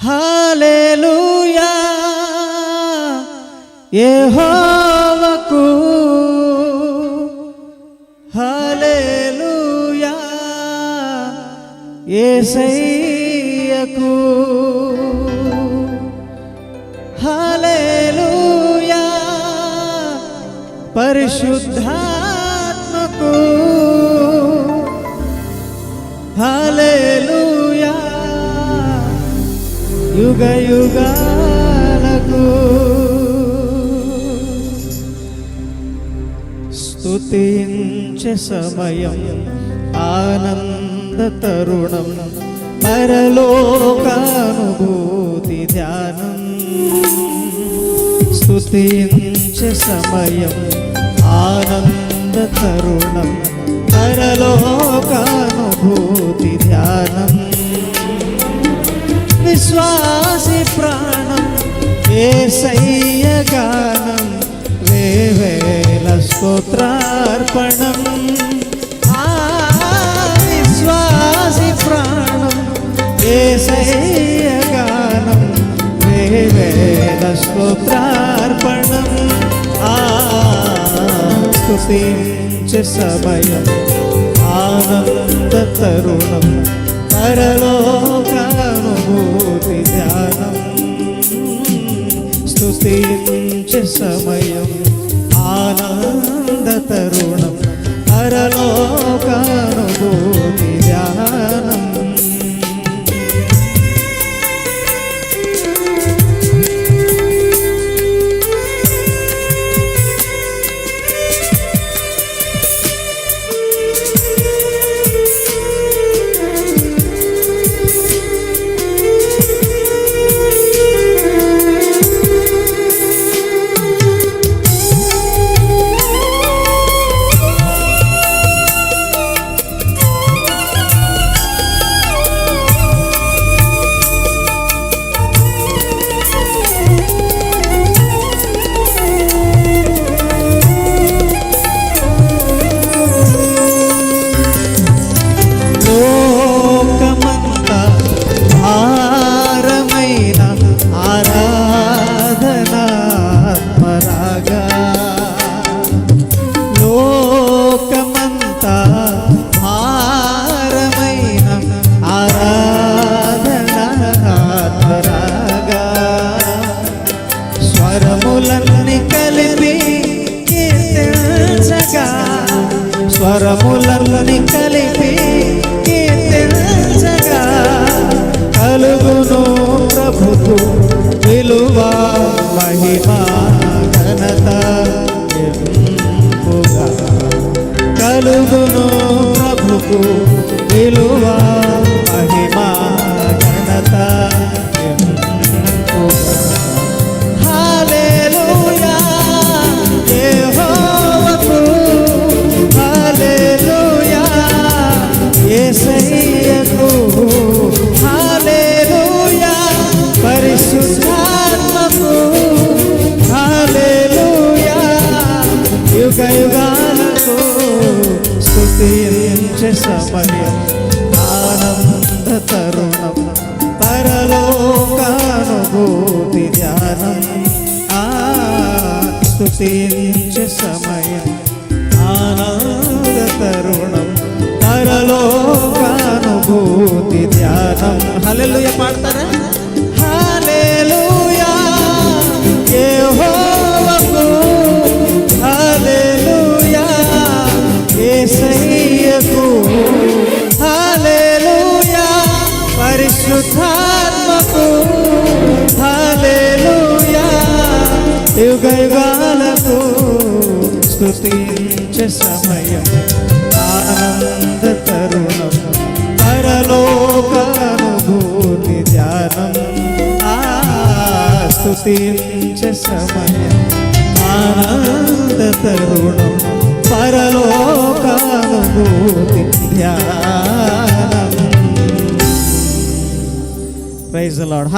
Hallelujah యెహోవాకు హాలేలుయా యేసయ్యకు హాలేలుయా పరిశుద్ధాత్మకు హాలేలుయా యుగ యుగాలకు స్తుతించే సమయం ఆనంద తరుణం పరలోకానుభూతి ధ్యానం. స్తుతించే సమయం ఆనంద తరుణం పరలోకానుభూతి ధ్యానం. విశ్వాసి ప్రాణం ఏసయ్య గానం వేవేల స్తోత్రార్పణం. ఆ విశ్వాసి ప్రాణం ఏసయ్య గానం వేవేల స్తోత్రార్పణం. ఆ స్తుతించే సమయం ఆనంద తరుణం పరలోకానుభూతి స్తుతించే స్వరములన్నీ కలిపి కీర్తించగా కలుగును ప్రభుకు విలువ మహిమా ఘనత కలుగును ప్రభుకు విలువా యేసయ్యకు హల్లెలూయా. పరిశుద్ధాత్మకు హల్లెలూయా. యుగ యుగాలకు స్తుతించే సమయం ఆనంద తరుణం పరలోకానుభూతి ధ్యానం ఆ స్తుతించే సమయం. పరిశుద్ధాత్మకు హల్లెలూయా. యుగ యుగాలకు స్తుతించే సమయం ఆనంద తరుణం పరలోక అనుభూతి ధ్యానం ఆ స్తుతించే సమయం ఆనంద తరుణం పరలోక అనుభూతి ధ్యానం. Praise lord